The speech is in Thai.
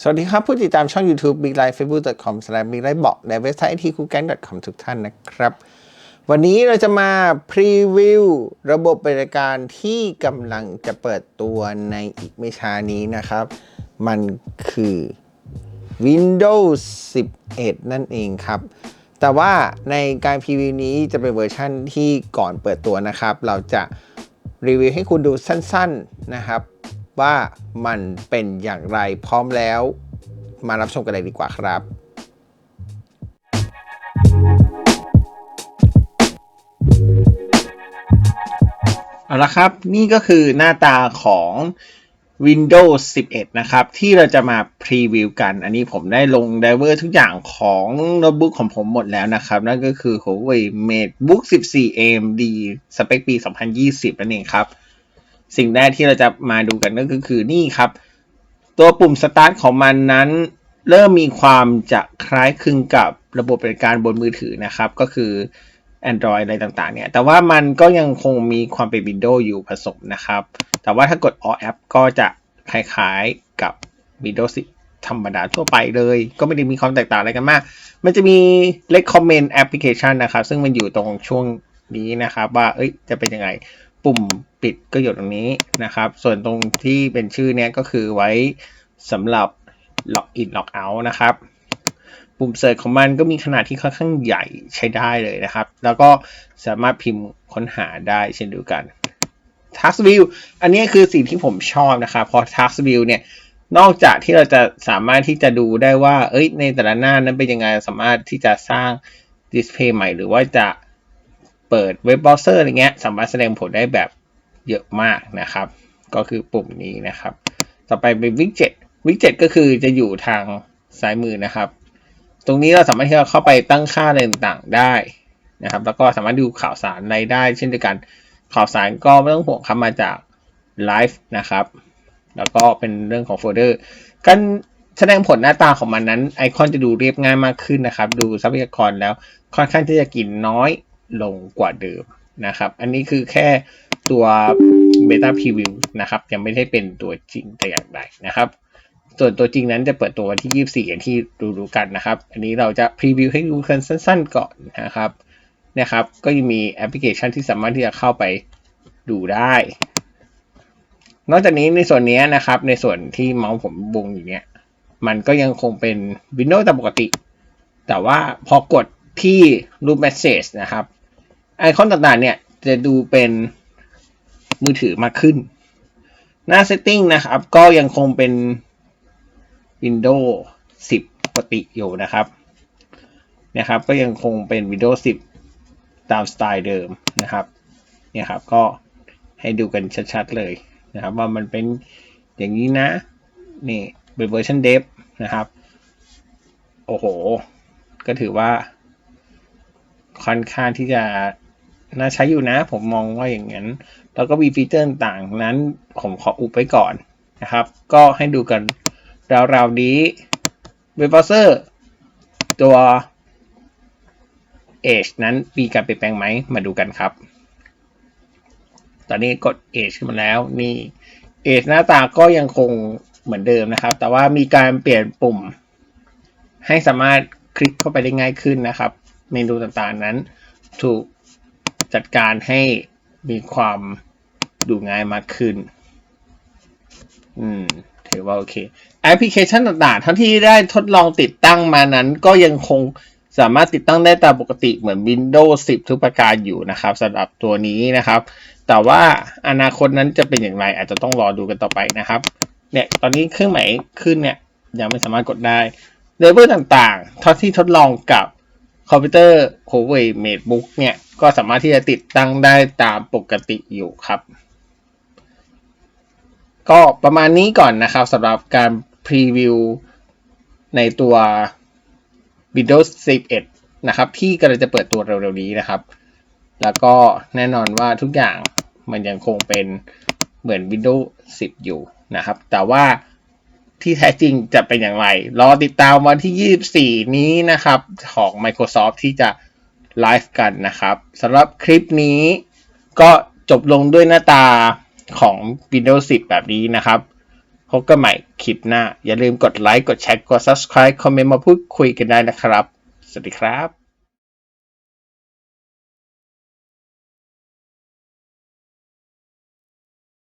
สวัสดีครับ ผู้ติดตามช่อง YouTube Big Life Facebook.com s l a s h Big Life บอกในเว็บไซต์ที่คูแกง .com ทุกท่านนะครับ วันนี้เราจะมาพรีวิวระบบบริการที่กำลังจะเปิดตัวในอีกไม่ช้านี้นะครับ มันคือ Windows 11 นั่นเองครับ แต่ว่าในการพรีวิวนี้จะเป็นเวอร์ชั่นที่ก่อนเปิดตัวนะครับ เราจะรีวิวให้คุณดูสั้น ๆนะครับ ว่ามันเป็นอย่างไรพร้อมแล้ว มารับชมกันเลยดีกว่าครับเอาละครับ นี่ก็คือหน้าตาของ Windows 11 นะครับ ที่เราจะมาพรีวิวกัน อันนี้ผมได้ลงไดเวอร์ทุกอย่างของโน้ตบุ๊กของผมหมดแล้วนะครับ นั่นก็คือ Huawei MateBook 14 AMD สเปคปี 2020 นั่นเองครับ สิ่งแรกที่เราจะมาดูกันก็คือนี่ครับ ตัวปุ่มสตาร์ทของมันนั้น เริ่มมีความจะคล้ายคลึงกับระบบบริการบนมือถือนะครับ ก็คือ Android อะไรต่างๆเนี่ย แต่ว่ามันก็ยังคงมีความเป็น Windows อยู่ผสมนะครับ แต่ว่าถ้ากด All App ก็จะคล้ายๆกับ Windows 10ธรรมดาทั่วไปเลย ก็ไม่ได้มีความแตกต่างอะไรกันมาก มันจะมี Recommend Application นะครับ ซึ่งมันอยู่ตรงช่วงนี้นะครับ ว่าเอ้ยจะเป็นยังไง ปุ่มปิดก็อยู่ตรงนี้นะครับ ส่วนตรงที่เป็นชื่อเนี้ยก็คือไว้สำหรับ Login Logout นะครับ ปุ่มเสิร์ชของมันก็มีขนาดที่ค่อนข้างใหญ่ใช้ได้เลยนะครับ แล้วก็สามารถพิมพ์ค้นหาได้เช่นเดียวกัน Task View อันนี้คือสิ่งที่ผมชอบนะครับ พอ Task View เนี่ยนอกจากที่เราจะสามารถที่จะดูได้ว่า เอ้ย ในแต่ละหน้านั้นเป็นยังไง สามารถที่จะสร้างดิสเพย์ใหม่ หรือว่าจะ เปิดเว็บเบราว์เซอร์อะไรเงี้ยสามารถแสดงผลได้แบบเยอะมากนะครับ ก็คือปุ่มนี้นะครับ ต่อไปเป็น Widget Widget ก็คือจะอยู่ทางซ้ายมือนะครับ ตรงนี้เราสามารถที่จะเข้าไปตั้งค่าอะไรต่างๆได้นะครับ แล้วก็สามารถดูข่าวสารอะไรได้ เช่นเดียวกันข่าวสารก็ไม่ต้องห่วงครับมาจากไลฟ์นะครับ แล้วก็เป็นเรื่องของโฟลเดอร์การแสดงผลหน้าตาของมันนั้นไอคอนจะดูเรียบง่ายมากขึ้นนะครับ ดูทรัพยากรแล้วค่อนข้างที่จะกินน้อย ลงกว่าเดิมนะครับ อันนี้คือแค่ตัวเบต้าพรีวิวนะครับ ยังไม่ได้เป็นตัวจริงแต่อย่างใดนะครับ ส่วนตัวจริงนั้นจะเปิดตัววันที่ 24อย่างที่รู้ๆกันนะครับ อันนี้เราจะพรีวิวให้ดูกันสั้น ๆ ก่อนนะครับนะครับ ก็ยังมีแอปพลิเคชันที่สามารถที่จะเข้าไปดูได้ นอกจากนี้ในส่วนนี้นะครับ ในส่วนที่เมาส์ผมวงอยู่เนี่ย มันก็ยังคงเป็น Windows ตามปกติ แต่ว่าพอกด ที่รูป Message นะครับ ไอคอนต่างๆเนี่ยจะดูเป็นมือถือมากขึ้น หน้า Setting นะครับ ก็ยังคงเป็น Windows 10 ปกติอยู่นะครับนะครับ ก็ยังคงเป็น Windows 10 ตามสไตล์เดิมนะครับเนี่ยครับก็ให้ดูกันชัดๆเลยนะครับ ว่ามันเป็นอย่างนี้นะ นี่เป็นเวอร์ชันเดฟนะครับ โอ้โห ก็ถือว่า ค่อนข้างที่จะน่าใช้อยู่นะ ผมมองว่าอย่างนั้น แล้วก็มีฟีเจอร์ต่างนั้นผมขออุบไว้ก่อนนะครับ ก็ให้ดูกันราวๆนี้เว็บเบราว์เซอร์ตัว Edge นั้นมีการเปลี่ยนแปลงไหมมาดูกันครับ ตอนนี้กด Edge ขึ้นมาแล้วนี่ Edge หน้าตาก็ยังคงเหมือนเดิมนะครับ แต่ว่ามีการเปลี่ยนปุ่ม ให้สามารถคลิกเข้าไปได้ง่ายขึ้นนะครับ เมนูต่างๆนั้น ถูกจัดการให้มีความดูง่ายมากขึ้น อืมถือว่าโอเค แอปพลิเคชันต่างๆเท่าที่ได้ทดลองติดตั้งมานั้น ก็ยังคงสามารถติดตั้งได้ตามปกติเหมือน Windows 10 ทุกประการอยู่นะครับสำหรับตัวนี้นะครับ แต่ว่าอนาคตนั้นจะเป็นอย่างไร อาจจะต้องรอดูกันต่อไปนะครับ เนี่ยตอนนี้เครื่องหมายขึ้นเนี่ยยังไม่สามารถกดได้เลเวลต่างๆเท่าที่ทดลองกับ คอมพิวเตอร์ Huawei MateBook เนี่ยก็สามารถที่จะติดตั้งได้ตามปกติอยู่ครับ ก็ประมาณนี้ก่อนนะครับสำหรับการพรีวิวในตัว Windows 11 นะครับ ที่กำลังจะเปิดตัวเร็วๆนี้นะครับ แล้วก็แน่นอนว่าทุกอย่างมันยังคงเป็นเหมือน Windows 10 อยู่นะครับ แต่ว่า ที่แท้จริงจะเป็นอย่างไร รอติดตามวันที่ 24 นี้นะครับ ของ Microsoft ที่จะไลฟ์กันนะครับสำหรับคลิปนี้ก็จบลงด้วยหน้าตาของ Windows 10 แบบนี้นะครับ พบกันใหม่คลิปหน้า อย่าลืมกดไลค์ กดแชร์ กด subscribe คอมเมนต์มาพูดคุยกันได้นะครับ สวัสดีครับ